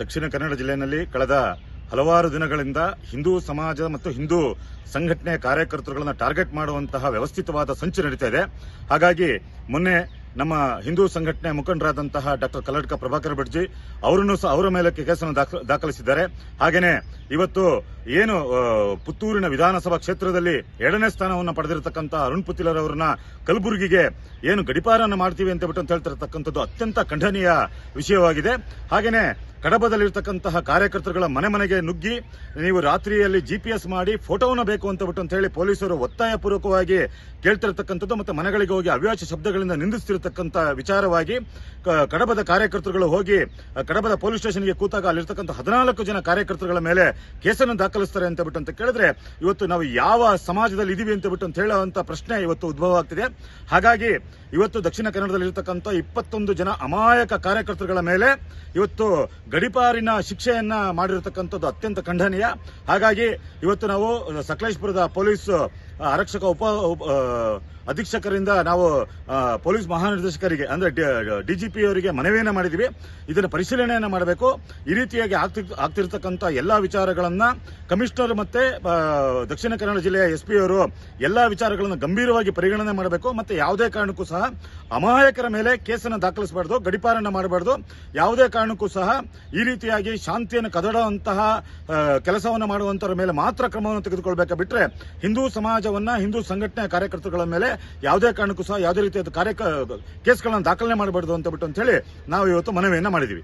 ದಕ್ಷಿಣ ಕನ್ನಡ ಜಿಲ್ಲೆಯಲ್ಲಿ ಕಳೆದ ಹಲವಾರು ದಿನಗಳಿಂದ ಹಿಂದೂ ಸಮಾಜ ಮತ್ತು ಹಿಂದೂ ಸಂಘಟನೆ ಕಾರ್ಯಕರ್ತರುಗಳನ್ನು ಟಾರ್ಗೆಟ್ ಮಾಡುವಂತಹ ವ್ಯವಸ್ಥಿತವಾದ ಸಂಚು ನಡೀತಾ ಇದೆ. ಹಾಗಾಗಿ ಮೊನ್ನೆ ನಮ್ಮ ಹಿಂದೂ ಸಂಘಟನೆ ಮುಖಂಡರಾದಂತಹ ಡಾಕ್ಟರ್ ಕಲ್ಲಡ್ಕ ಪ್ರಭಾಕರ್ ಬಡ್ಜಿ ಅವರನ್ನು ಸಹ ಅವರ ಮೇಲೆ ಕೇಸನ್ನು ದಾಖ- ದಾಖಲಿಸಿದ್ದಾರೆ. ಹಾಗೇನೆ ಇವತ್ತು ಏನು ಪುತ್ತೂರಿನ ವಿಧಾನಸಭಾ ಕ್ಷೇತ್ರದಲ್ಲಿ ಎರಡನೇ ಸ್ಥಾನವನ್ನು ಪಡೆದಿರತಕ್ಕಂತಹ ಅರುಣ್ ಪುತ್ತಿಲರ್ ಅವರನ್ನ ಕಲಬುರಗಿಗೆ ಏನು ಗಡಿಪಾರನ್ನು ಮಾಡ್ತೀವಿ ಅಂತ ಬಿಟ್ಟು ಅಂತ ಹೇಳ್ತಿರತಕ್ಕಂಥದ್ದು ಅತ್ಯಂತ ಖಂಡನೀಯ ವಿಷಯವಾಗಿದೆ. ಹಾಗೇನೆ ಕಡಬದಲ್ಲಿರ್ತಕ್ಕಂತಹ ಕಾರ್ಯಕರ್ತರುಗಳ ಮನೆ ಮನೆಗೆ ನುಗ್ಗಿ ನೀವು ರಾತ್ರಿಯಲ್ಲಿ ಜಿಪಿಎಸ್ ಮಾಡಿ ಫೋಟೋವನ್ನು ಬೇಕು ಅಂತ ಬಿಟ್ಟು ಅಂತ ಹೇಳಿ ಪೊಲೀಸರು ಒತ್ತಾಯ ಪೂರ್ವಕವಾಗಿ ಕೇಳ್ತಿರತಕ್ಕಂಥದ್ದು ಮತ್ತೆ ಮನೆಗಳಿಗೆ ಹೋಗಿ ಅವ್ಯಾಚ ಶಬ್ದಗಳಿಂದ ನಿಂದಿಸ್ತಿರತಕ್ಕಂಥ ವಿಚಾರವಾಗಿ ಕಡಬದ ಕಾರ್ಯಕರ್ತರುಗಳು ಹೋಗಿ ಕಡಬದ ಪೊಲೀಸ್ ಸ್ಟೇಷನ್ಗೆ ಕೂತಾಗ ಅಲ್ಲಿರ್ತಕ್ಕಂಥ ಹದಿನಾಲ್ಕು ಜನ ಕಾರ್ಯಕರ್ತರುಗಳ ಮೇಲೆ ಕೇಸನ್ನು ದಾಖಲಿಸ್ತಾರೆ ಅಂತ ಬಿಟ್ಟು ಅಂತ ಕೇಳಿದ್ರೆ, ಇವತ್ತು ನಾವು ಯಾವ ಸಮಾಜದಲ್ಲಿ ಇದೀವಿ ಅಂತ ಬಿಟ್ಟು ಅಂತ ಹೇಳುವಂತ ಪ್ರಶ್ನೆ ಇವತ್ತು ಉದ್ಭವ ಆಗ್ತಿದೆ. ಹಾಗಾಗಿ ಇವತ್ತು ದಕ್ಷಿಣ ಕನ್ನಡದಲ್ಲಿ ಇರತಕ್ಕಂಥ ಇಪ್ಪತ್ತೊಂದು ಜನ ಅಮಾಯಕ ಕಾರ್ಯಕರ್ತರುಗಳ ಮೇಲೆ ಇವತ್ತು ಗಡಿಪಾರಿನ ಶಿಕ್ಷೆಯನ್ನ ಮಾಡಿರತಕ್ಕಂಥದ್ದು ಅತ್ಯಂತ ಖಂಡನೀಯ. ಹಾಗಾಗಿ ಇವತ್ತು ನಾವು ಸಕಲೇಶ್ಪುರದ ಪೊಲೀಸ್ ಆರಕ್ಷಕ ಉಪ ಅಧೀಕ್ಷಕರಿಂದ ನಾವು ಪೊಲೀಸ್ ಮಹಾನಿರ್ದೇಶಕರಿಗೆ, ಅಂದ್ರೆ ಡಿಜಿಪಿ ಅವರಿಗೆ ಮನವಿಯನ್ನು ಮಾಡಿದೀವಿ. ಇದನ್ನು ಪರಿಶೀಲನೆಯನ್ನು ಮಾಡಬೇಕು. ಈ ರೀತಿಯಾಗಿ ಆಗ್ತಿ- ಆಗ್ತಿರ್ತಕ್ಕಂಥ ಎಲ್ಲಾ ವಿಚಾರಗಳನ್ನ ಕಮಿಷನರ್ ಮತ್ತೆ ದಕ್ಷಿಣ ಕನ್ನಡ ಜಿಲ್ಲೆಯ ಎಸ್ ಪಿ ಅವರು ಎಲ್ಲಾ ವಿಚಾರಗಳನ್ನು ಗಂಭೀರವಾಗಿ ಪರಿಗಣನೆ ಮಾಡಬೇಕು. ಮತ್ತೆ ಯಾವುದೇ ಕಾರಣಕ್ಕೂ ಸಹ ಅಮಾಯಕರ ಮೇಲೆ ಕೇಸನ್ನು ದಾಖಲಿಸಬಾರ್ದು, ಗಡಿಪಾರನ್ನ ಮಾಡಬಾರ್ದು. ಯಾವುದೇ ಕಾರಣಕ್ಕೂ ಸಹ ಈ ರೀತಿಯಾಗಿ ಶಾಂತಿಯನ್ನು ಕದಡುವಂತಹ ಕೆಲಸವನ್ನು ಮಾಡುವಂತರ ಮೇಲೆ ಮಾತ್ರ ಕ್ರಮವನ್ನು ತೆಗೆದುಕೊಳ್ಬೇಕಾ ಬಿಟ್ರೆ ಹಿಂದೂ ಸಮಾಜವನ್ನ ಹಿಂದೂ ಸಂಘಟನೆ ಕಾರ್ಯಕರ್ತರುಗಳ ಮೇಲೆ ಯಾವುದೇ ಕಾರಣಕ್ಕೂ ಸಹ ಯಾವುದೇ ರೀತಿಯ ಕಾರ್ಯ ಕೇಸ್ಗಳನ್ನು ದಾಖಲೆ ಮಾಡಬಾರ್ದು ಅಂತ ಬಿಟ್ಟು ಅಂತ ಹೇಳಿ ನಾವು ಇವತ್ತು ಮನವಿಯನ್ನ ಮಾಡಿದೀವಿ.